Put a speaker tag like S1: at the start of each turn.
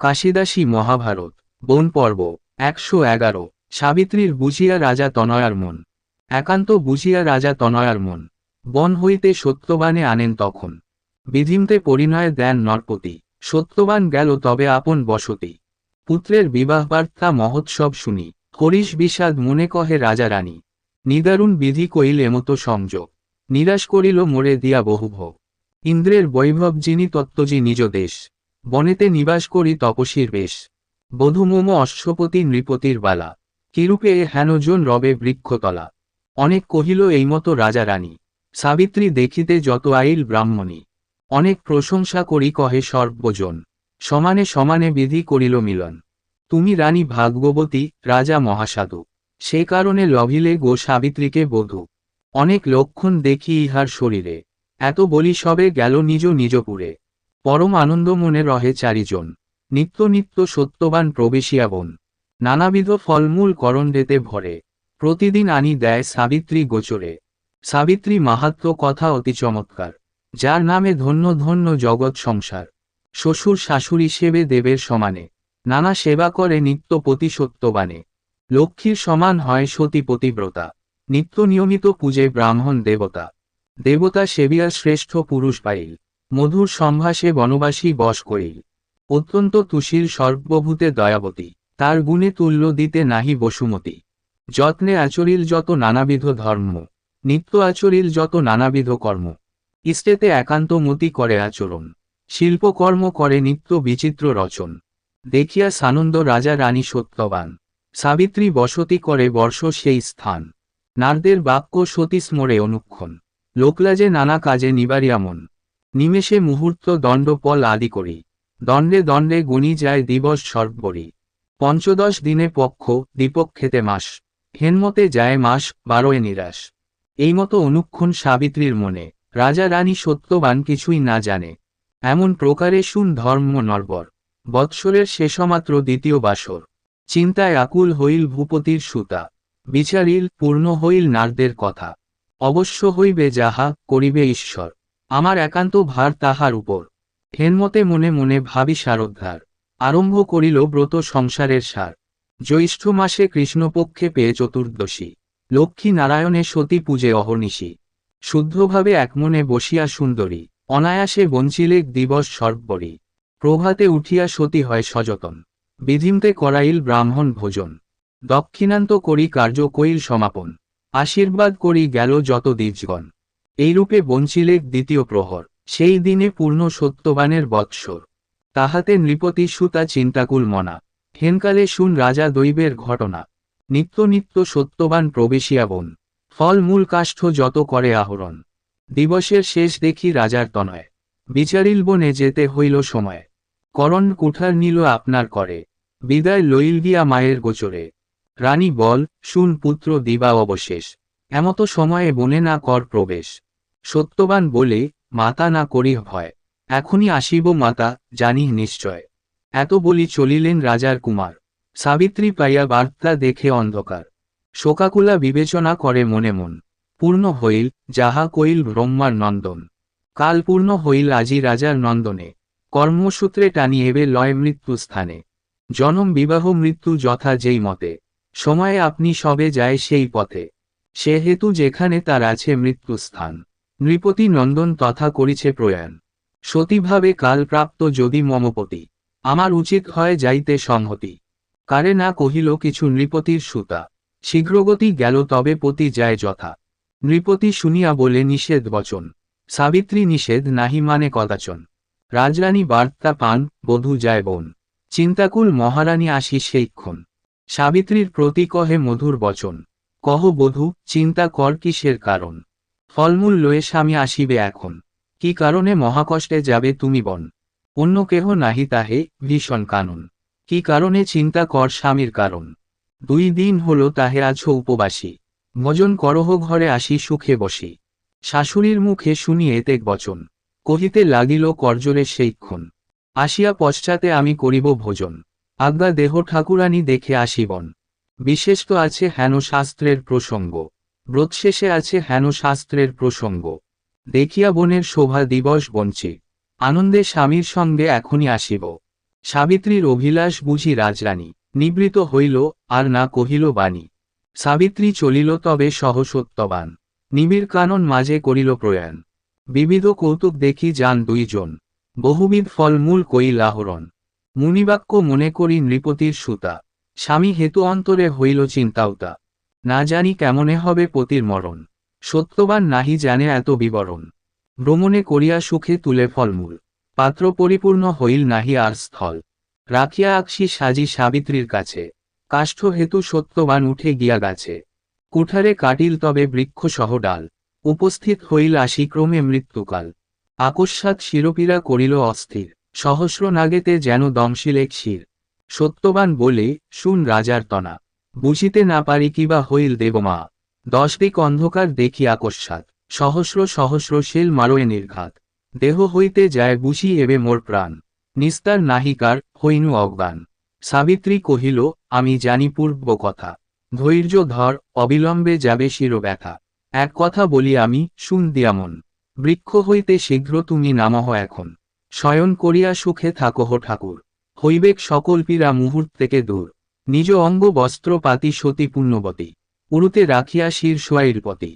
S1: কাশিদাসী মহাভারত, বন পর্ব, একশো এগারো, সাবিত্রীর বুঝিয়া রাজা তনয়ার মন। একান্ত বুঝিয়া রাজা তনয়ার মন। বন হইতে সত্যবানে আনেন তখন। বিধিমতে পরিণয় দেন নরপতি। সত্যবান গেল তবে আপন বসতি। পুত্রের বিবাহ বার্তা মহোৎসব শুনি। হরিশ বিষাদ মনে কহে রাজা রানী। নিদারুণ বিধি কইল এমতো সংযোগ। নিরাশ করিল মোরে দিয়া বহুভোগ ইন্দ্রের বৈভব যিনি তত্ত্বজি নিজ দেশ। বনেতে নিবাস করি তপসীর বেশ। বধূমম অশ্বপতি নৃপতির বালা। কিরূপে এ হেনজন রবে বৃক্ষতলা। অনেক কহিল এইমতো রাজা রানী সাবিত্রী দেখিতে যত আইল ব্রাহ্মণী। অনেক প্রশংসা করি কহে সর্বজন। সমানে সমানে বিধি করিল মিলন। তুমি রানী ভাগ্যবতী, রাজা মহাসাধু। সে কারণে লভিলে গো সাবিত্রীকে বধূ। অনেক লক্ষণ দেখি ইহার শরীরে। এত বলি সবে গেল নিজ নিজপুরে পরম আনন্দ মনে রহে চারিজন। নিত্য নিত্য সত্যবান প্রবেশিয়া বন। নানাবিধ ফলমূল করণ্ডেতে ভরে। প্রতিদিন আনি দেয় সাবিত্রী গোচরে। সাবিত্রী মাহাত্ম কথা অতি চমৎকার। যার নামে ধন্য ধন্য জগৎ সংসার। শ্বশুর শাশুড়ি সেবে দেবের সমানে। নানা সেবা করে নিত্য পতি সত্যবানে। লক্ষ্মীর সমান হয় সতী পতিব্রতা। নিত্য নিয়মিত পূজে ব্রাহ্মণ দেবতা। দেবতা সেবিয়া শ্রেষ্ঠ পুরুষ পাইল। মধুর সম্ভাসে বনবাসী বশ করিল। অত্যন্ত তুষির সর্বভূতে দয়াবতী, তার গুণে তুল্য দিতে নাহি বসুমতী। যত্নে আচরিল যত নানাবিধ ধর্ম, নিত্য আচরিল যত নানাবিধ কর্ম, ইষ্টেতে একান্ত মতি করে আচরণ, শিল্পকর্ম করে নিত্য বিচিত্র রচন। দেখিয়া সানন্দ রাজা রানী সত্যবান, সাবিত্রী বসতি করে বর্ষ সেই স্থান। নারদের বাক্য সতী স্মরে অনুক্ষণ লোকলাজে নানা কাজে নিবারিয়া মন। নিমেষে মুহূর্ত দণ্ডপল আদি করি। দণ্ডে দণ্ডে গুণী যায় দিবস সর্বরি পঞ্চদশ দিনে পক্ষ দীপক খেতে মাস। হেনমতে যায় মাস, বারোয় নিরাশ। এই মতো অনুক্ষণ সাবিত্রীর মনে। রাজা রানী সত্যবান কিছুই না জানে। এমন প্রকারে শুন ধর্ম নর্বর। বৎসরের শেষমাত্র দ্বিতীয় বাসর। চিন্তায় আকুল হইল ভূপতির সুতা। বিচারিল পূর্ণ হইল নারদের কথা। অবশ্য হইবে যাহা করিবে ঈশ্বর। আমার একান্ত ভার তাহার উপর। হেনমতে মনে মনে ভাবি সারোদ্ধার আরম্ভ করিল ব্রত সংসারের সার। জ্যৈষ্ঠ মাসে কৃষ্ণপক্ষে পেয়ে চতুর্দশী। লক্ষ্মী নারায়ণে সতী পূজে অহর্নিশি। শুদ্ধভাবে একমনে বসিয়া সুন্দরী। অনায়াসে বঞ্চিলেক দিবস সর্বরী প্রভাতে উঠিয়া সতী হয় সযতন। বিধিমতে করাইল ব্রাহ্মণ ভোজন। দক্ষিণান্ত করি কার্য কইল সমাপন। আশীর্বাদ করি গেল যত দ্বিজগণ। এইরূপে বঞ্চিলেক দ্বিতীয় প্রহর, সেই দিনে পূর্ণ সত্যবানের বৎসর। তাহাতে নৃপতি সুতা চিন্তাকুল মনা, হেনকালে শুন রাজা দৈবের ঘটনা। নিত্য নিত্য সত্যবান প্রবেশিয়া বন, ফল মূল কাষ্ঠ যত করে আহরণ। দিবসের শেষ দেখি রাজার তনয়, বিচারিল বনে যেতে হইল সময়। করণ কুঠার নিল আপনার করে, বিদায় লইল গিয়া মায়ের গোচরে। রানী বল, শুন পুত্র দিবা অবশেষ, এমত সময়ে বনে না কর প্রবেশ। সত্যবান বলে মাতা না করি ভয়। এখনই আসিব মাতা জানি নিশ্চয়। এত বলি চলিলেন রাজার কুমার। সাবিত্রী পাইয়া বার্তা দেখে অন্ধকার। শোকাকুলা বিবেচনা করে মনে মন। পূর্ণ হইল যাহা কইল ব্রহ্মার নন্দন। কাল পূর্ণ হইল আজি রাজার নন্দনে। কর্মসূত্রে টানি এবে লয় মৃত্যু স্থানে। জনম বিবাহ মৃত্যু যথা যেই মতে। সময়ে আপনি সবে যায় সেই পথে। সেহেতু যেখানে তার আছে মৃত্যুস্থান নৃপতি নন্দন তথা করিছে প্রয়াণ। সতীভাবে কালপ্রাপ্ত যদি মমপতি, আমার উচিত হয় যাইতে সংহতি। কারে না কহিল কিছু নৃপতির সুতা। শীঘ্রগতি গেল তবে পতি যায় যথা। নৃপতি শুনিয়া বলে, নিষেধ বচন। সাবিত্রী নিষেধ নাহি মানে কদাচন। রাজরানী বার্তা পান, বধূ যায় বোন। চিন্তাকুল মহারানী আসি সেইক্ষণ সাবিত্রীর প্রতি কহে মধুর বচন। কহ বধূ, চিন্তা কর কিসের কারণ। ফলমূল লয়ে স্বামী আসিবে এখন। কি কারণে মহাকষ্টে যাবে তুমি বন? অন্য কেহ নাহি তাহে ভীষণ কানন। কি কারণে চিন্তা কর স্বামীর কারণ। দুই দিন হল তাহে আছো উপবাসী। ভজন করহ ঘরে আসি সুখে বসি। শাশুড়ির মুখে শুনি এতেক বচন। কহিতে লাগিল করজরে সেইক্ষণ। আসিয়া পশ্চাতে আমি করিব ভোজন। আজ্ঞা দেহ ঠাকুরানী দেখে আসিবন বিশেষ তো আছে হেন শাস্ত্রের প্রসঙ্গ। ব্রতশেষে আছে হেন শাস্ত্রের প্রসঙ্গ। দেখিয়া বনের শোভা দিবস বঞ্চি আনন্দে স্বামীর সঙ্গে এখনই আসিব। সাবিত্রীর অভিলাষ বুঝি রাজরানী। নিবৃত হইল, আর না কহিল বাণী। সাবিত্রী চলিল তবে সহসত্যবান নিবিড় কানন মাঝে করিল প্রয়াণ। বিবিধ কৌতুক দেখি যান দুইজন। বহুবিধ ফলমূল কই লাহরণ। মুনিবাক্য মনে করি নৃপতির সুতা। স্বামী হেতু অন্তরে হইল চিন্তাউতা। না জানি কেমনে হবে পতির মরণ। সত্যবান নাহি জানে এত বিবরণ। ভ্রমণে করিয়া সুখে তুলে ফলমূল। পাত্র পরিপূর্ণ হইল নাহি আর স্থল। রাখিয়া আকশি সাজি সাবিত্রীর কাছে। কাষ্ঠ হেতু সত্যবান উঠে গিয়া গাছে। কুঠারে কাটিল তবে বৃক্ষ সহ ডাল। উপস্থিত হইল আশিক্রমে মৃত্যুকাল। আকস্মাৎ শিরোপীরা করিল অস্থির। সহস্র নাগেতে যেন দমশিল এক শির। সত্যবান বলে, শুন রাজার তনা। বুঝিতে না পারি কিবা হইল দেবমা। দশ দিক অন্ধকার দেখি আকস্মাৎ, সহস্র সহস্র শিল মারোয়ে নির্ঘাত। দেহ হইতে যায় বুঝি এবে মোর প্রাণ। নিস্তার নাহিকার হইনু অজ্ঞান। সাবিত্রী কহিল, আমি জানি পূর্ব কথা। ধৈর্য ধর, অবিলম্বে যাবে শির ব্যথা এক কথা বলি আমি, শুন দিয়ামন। বৃক্ষ হইতে শীঘ্র তুমি নামহ এখন। শয়ন করিয়া সুখে থাকহ ঠাকুর। হইবেক সকল পীড়া মুহূর্ত থেকে দূর। নিজ অঙ্গ বস্ত্র পাতি সতী পুণ্যবতী উরুতে রাখিয়া শির সোয়াইর পতি।